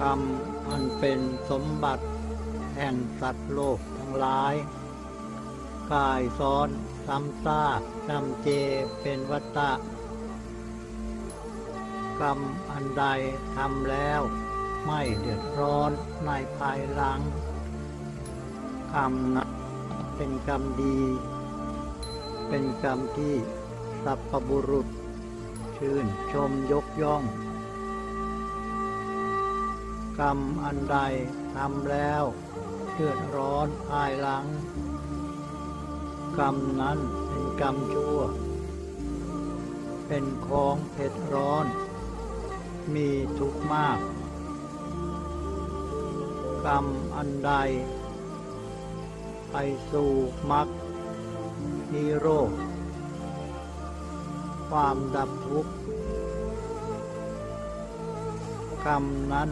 กรรมอันเป็นสมบัติแห่งสัตว์โลกทั้งหลาย กายซ้อนซ้ำซากจำเจเป็นวัตตะ กรรมอันใดทำแล้ว ไม่เดือดร้อนในภายหลัง กรรมนั้นเป็นกรรมดี เป็นกรรมที่สัพพบุรุษ ชื่นชมยกย่อง กรรมอันใดทำแล้วเดือดร้อนภายหลัง กรรมนั้นเป็นกรรมชั่ว เป็นของเผ็ดร้อน มีทุกข์มาก กรรมอันใด ไปสู่มรรคนิโรธความดับทุกข์กรรมนั้น